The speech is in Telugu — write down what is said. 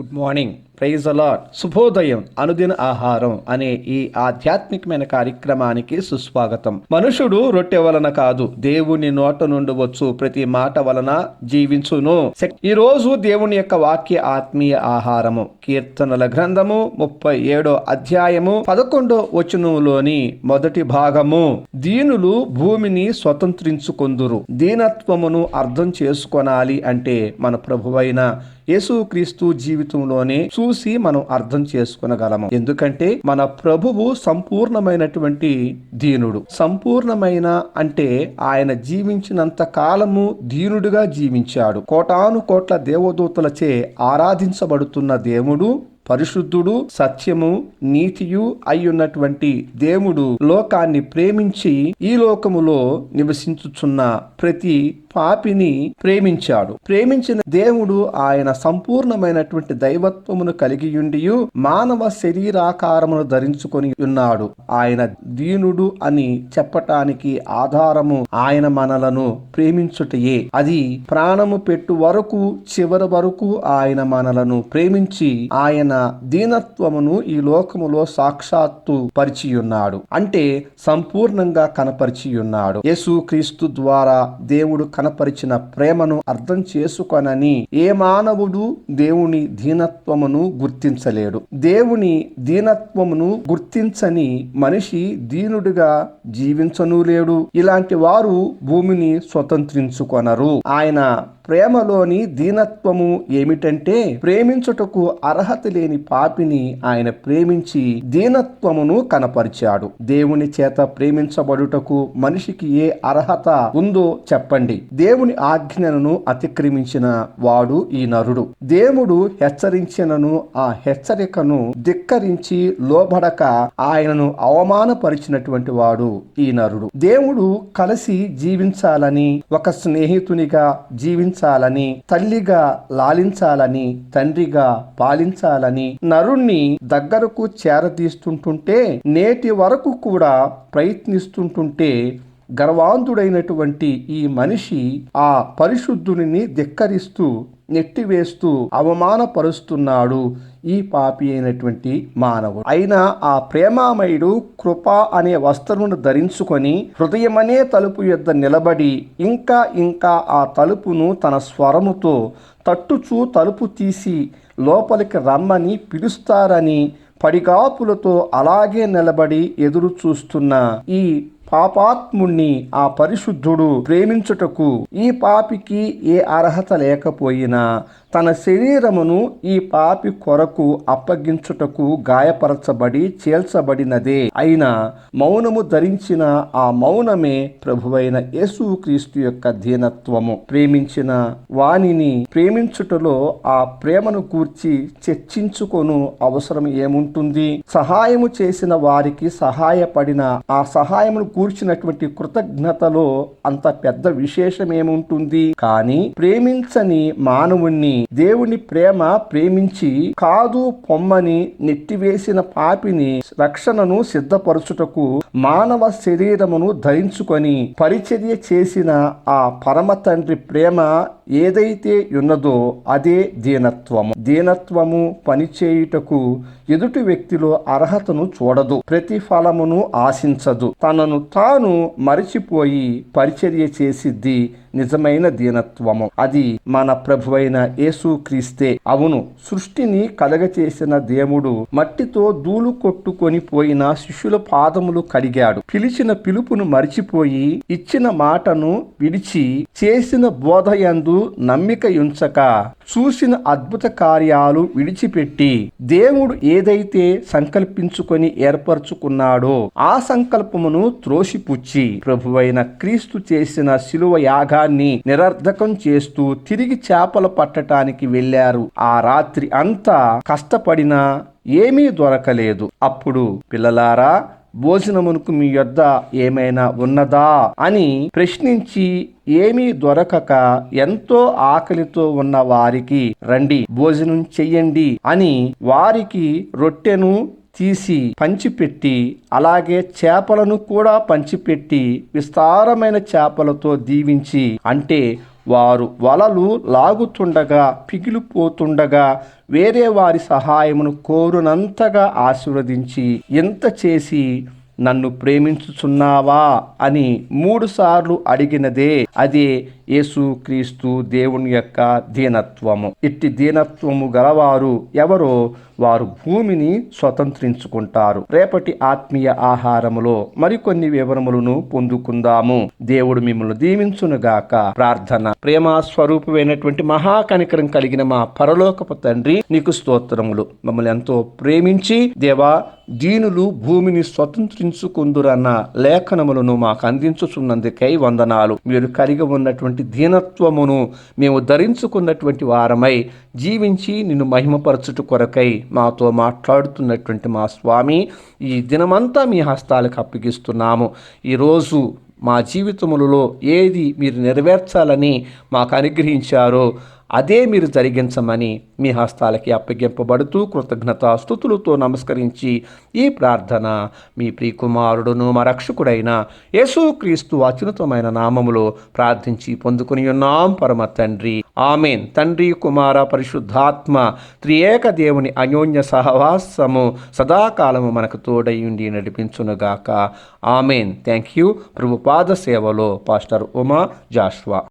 గుడ్ మార్నింగ్ ప్రైజ్ అలాట్ శుభోదయం అనుదిన ఆహారం అనే ఈ ఆధ్యాత్మికమైన కార్యక్రమానికి సుస్వాగతం. మనుషుడు రొట్టె వలన కాదు దేవుని నోట నుండి వచ్చు ప్రతి మాట వలన జీవించును. సెక్- ఈ రోజు దేవుని యొక్క వాక్య ఆత్మీయ ఆహారము. కీర్తనల గ్రంథము ముప్పై ఏడో అధ్యాయము పదకొండో వచనంలోని మొదటి భాగము. దీనులు భూమిని స్వతంత్రించుకొందురు. దీనత్వమును అర్థం చేసుకొనాలి అంటే మన ప్రభువైన యేసుక్రీస్తు జీవితంలోనే చూసి మనం అర్థం చేసుకునగలము. ఎందుకంటే మన ప్రభువు సంపూర్ణమైనటువంటి దీనుడు. సంపూర్ణమైన అంటే ఆయన జీవించినంత కాలము దీనుడుగా జీవించాడు. కోటాను కోట్ల దేవదూతలచే ఆరాధించబడుతున్న దేవుడు పరిశుద్ధుడు సత్యము నీతియు అయ్యున్నటువంటి దేవుడు లోకాన్ని ప్రేమించి ఈ లోకములో నివసించుచున్న ప్రతి పాపిని ప్రేమించాడు. ప్రేమించిన దేవుడు ఆయన సంపూర్ణమైనటువంటి దైవత్వమును కలిగి ఉండియు మానవ శరీరాకారమును ధరించుకొని ఉన్నాడు ఆయన దీనుడు అని చెప్పటానికి ఆధారము ఆయన మనలను ప్రేమించుటయే. అది ప్రాణము పెట్టు వరకు చివరి వరకు ఆయన మనలను ప్రేమించి ఆయన దీనత్వమును ఈ లోకములో సాక్షాత్తు పరిచియున్నాడు. అంటే సంపూర్ణంగా కనపరిచియున్నాడు. యేసు క్రీస్తు ద్వారా దేవుడు కనపరిచిన ప్రేమను అర్థం చేసుకొనని ఏ మానవుడు దేవుని దీనత్వమును గుర్తించలేడు. దేవుని దీనత్వమును గుర్తించని మనిషి దీనుడిగా జీవించను లేడు ఇలాంటి వారు భూమిని స్వతంత్రించుకొనరు. ఆయన ప్రేమలోని దీనత్వము ఏమిటంటే ప్రేమించుటకు అర్హత లేని పాపిని ఆయన ప్రేమించి దీనత్వమును కనపరిచాడు. దేవుని చేత ప్రేమించబడుటకు మనిషికి ఏ అర్హత ఉందో చెప్పండి. దేవుని ఆజ్ఞలను అతిక్రమించిన వాడు ఈ నరుడు. దేవుడు హెచ్చరించినను ఆ హెచ్చరికను ధిక్కరించి లోబడక ఆయనను అవమానపరిచినటువంటి వాడు ఈ నరుడు. దేవుడు కలిసి జీవించాలని ఒక స్నేహితునిగా జీవించ జీవించాలని తల్లిగా లాలించాలని తండ్రిగా పాలించాలని నరుణ్ణి దగ్గరకు చేరదీస్తుంటుంటే నేటి వరకు కూడా ప్రయత్నిస్తుంటుంటే గర్వాంధుడైనటువంటి ఈ మనిషి ఆ పరిశుద్ధుని ధిక్కరిస్తూ నెట్టివేస్తూ అవమానపరుస్తున్నాడు. ఈ పాపి అయినటువంటి మానవుడు. అయినా ఆ ప్రేమామయుడు కృప అనే వస్త్రమును ధరించుకొని హృదయమనే తలుపు యొద్ద నిలబడి ఇంకా ఇంకా ఆ తలుపును తన స్వరముతో తట్టుచూ తలుపు తీసి లోపలికి రమ్మని పిలుస్తారని పడిగాపులతో అలాగే నిలబడి ఎదురు చూస్తున్న ఈ పాపాత్ముణ్ణి ఆ పరిశుద్ధుడు ప్రేమించుటకు ఈ పాపికి ఏ అర్హత లేకపోయినా తన శరీరమును ఈ పాపి కొరకు అప్పగించుటకు గాయపరచబడి చేల్చబడినదే. అయినా మౌనము ధరించిన ఆ మౌనమే ప్రభువైన యేసుక్రీస్తు యొక్క దీనత్వము. ప్రేమించిన వానిని ప్రేమించుటలో ఆ ప్రేమను కూర్చి చర్చించుకొను అవసరం ఏముంటుంది? సహాయము చేసిన వారికి సహాయపడిన ఆ సహాయమును కూర్చినటువంటి కృతజ్ఞతలో అంత పెద్ద విశేషం ఏముంటుంది కానీ ప్రేమించని మానవుణ్ణి దేవుని ప్రేమ ప్రేమించి కాదు పొమ్మని నెట్టివేసిన పాపిని రక్షణను సిద్ధపరచుటకు మానవ శరీరమును ధరించుకొని పరిచర్య చేసిన ఆ పరమ తండ్రి ప్రేమ ఏదైతే ఉన్నదో అదే దీనత్వము. దీనత్వము పనిచేయుటకు ఎదుటి వ్యక్తిలో అర్హతను చూడదు ప్రతిఫలమును ఆశించదు. తనను తాను మరిచిపోయి పరిచర్య చేసిద్ది నిజమైన దీనత్వము. అది మన ప్రభువైన యేసుక్రీస్తే అవును సృష్టిని కలగచేసిన దేవుడు మట్టితో దూలు కొట్టుకొని పోయిన శిష్యుల పాదములు కడిగాడు. పిలిచిన పిలుపును మరిచిపోయి ఇచ్చిన మాటను విడిచి చేసిన బోధయందు నమ్మిక ఉంచక చూసిన అద్భుత కార్యాలు విడిచిపెట్టి దేవుడు ఏదైతే సంకల్పించుకొని ఏర్పరచుకున్నాడో ఆ సంకల్పమును త్రోసిపుచ్చి ప్రభువైన క్రీస్తు చేసిన శిలువ యాగాన్ని నిరర్ధకం చేస్తూ తిరిగి చేపలు పట్టటానికి వెళ్ళారు. ఆ రాత్రి అంతా కష్టపడినా ఏమీ దొరకలేదు. అప్పుడు పిల్లలారా భోజనమునకు మీ యొద్ద ఏమైనా ఉన్నదా? అని ప్రశ్నించి ఏమీ దొరకక ఎంతో ఆకలితో ఉన్న వారికి రండి భోజనం చెయ్యండి అని వారికి రొట్టెను తీసి పంచిపెట్టి అలాగే చేపలను కూడా పంచిపెట్టి విస్తారమైన చేపలతో దీవించి అంటే వారు వలలు లాగుతుండగా పిగిలిపోతుండగా వేరే వారి సహాయమును కోరునంతగా ఆశీర్వదించి ఎంత చేసి నన్ను ప్రేమించుచున్నావా అని మూడుసార్లు అడిగినదే అదే యేసుక్రీస్తు దేవుని యొక్క దీనత్వము. ఇట్టి దీనత్వము గలవారు ఎవరో వారు భూమిని స్వతంత్రించుకుంటారు. రేపటి ఆత్మీయ ఆహారములో మరికొన్ని వివరములను పొందుకుందాము. దేవుడు మిమ్మల్ని దీవించునుగాక. ప్రార్థన. ప్రేమ స్వరూపమైనటువంటి మహాకనికరం కలిగిన మా పరలోకపు తండ్రి నీకు స్తోత్రములు. మమ్మల్ని ఎంతో ప్రేమించి దేవా దీనులు భూమిని స్వతంత్రించుకుందురన్న లేఖనములను మాకు అందించుచున్నందుకై వందనాలు. మీరు కలిగి ఉన్నటువంటి దీనత్వమును మేము ధరించుకున్నటువంటి వారమై జీవించి నిన్ను మహిమపరచుట కొరకై మాతో మాట్లాడుతున్నటువంటి మా స్వామి ఈ దినమంతా మీ హస్తాలకు అప్పగిస్తున్నాము. ఈరోజు మా జీవితములలో ఏది మీరు నెరవేర్చాలని మాకు అనుగ్రహించారో అదే మీరు జరిగించమని మీ హస్తాలకి అప్పగింపబడుతూ కృతజ్ఞతాస్థుతులతో నమస్కరించి ఈ ప్రార్థన మీ ప్రియకుమారుడును మా రక్షకుడైన యేసుక్రీస్తు అత్యున్నతమైన నామములో ప్రార్థించి పొందుకుని ఉన్నాం. పరమ తండ్రి. ఆమెన్. తండ్రి కుమార పరిశుద్ధాత్మ త్రియేక దేవుని అన్యోన్య సహవాసము సదాకాలము మనకు తోడయుండి నడిపించునుగాక. ఆమెన్. Thank you. ప్రభుపాద సేవలో పాస్టర్ ఉమా జాష్వా.